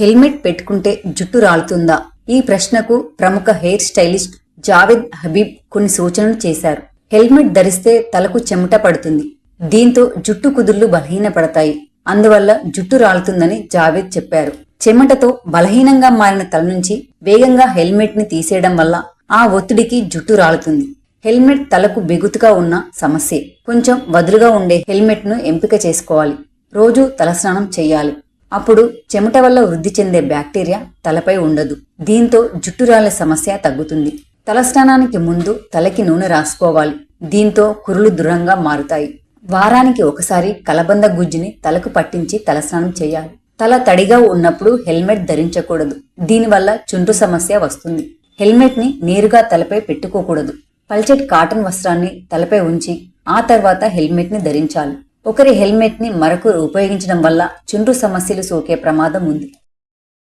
Helmet పెట్టుకుంటే జుట్టు రాలుతుందా? ఈ ప్రశ్నకు ప్రముఖ హెయిర్ స్టైలిస్ట్ జావేద్ హబీబ్ కొన్ని సూచనలు చేశారు. హెల్మెట్ ధరిస్తే తలకు చెమట పడుతుంది. దీంతో జుట్టు కుదుళ్ళు బలహీనపడతాయి. అందువల్ల జుట్టు రాలుతుందని జావేద్ చెప్పారు. చెమటతో బలహీనంగా మారిన తల నుంచి వేగంగా హెల్మెట్ని తీసేయడం వల్ల ఆ ఒత్తిడికి జుట్టు రాలుతుంది. హెల్మెట్ తలకు బిగుతుగా ఉన్న సమస్య. కొంచెం వదులుగా ఉండే హెల్మెట్ను ఎంపిక చేసుకోవాలి. రోజు తలస్నానం చేయాలి. అప్పుడు చెమట వల్ల వృద్ధి చెందే బ్యాక్టీరియా తలపై ఉండదు. దీంతో జుట్టురాల సమస్య తగ్గుతుంది. తలస్నానానికి ముందు తలకి నూనె రాసుకోవాలి. దీంతో కురులు దృఢంగా మారుతాయి. వారానికి ఒకసారి కలబంద గుజ్జుని తలకు పట్టించి తలస్నానం చేయాలి. తల తడిగా ఉన్నప్పుడు హెల్మెట్ ధరించకూడదు. దీనివల్ల చుండ్రు సమస్య వస్తుంది. హెల్మెట్ని నేరుగా తలపై పెట్టుకోకూడదు. పల్చటి కాటన్ వస్త్రాన్ని తలపై ఉంచి ఆ తర్వాత హెల్మెట్ని ధరించాలి. ఒకరి హెల్మెట్ని మరొకరు ఉపయోగించడం వల్ల చుండ్రు సమస్యలు సోకే ప్రమాదం ఉంది.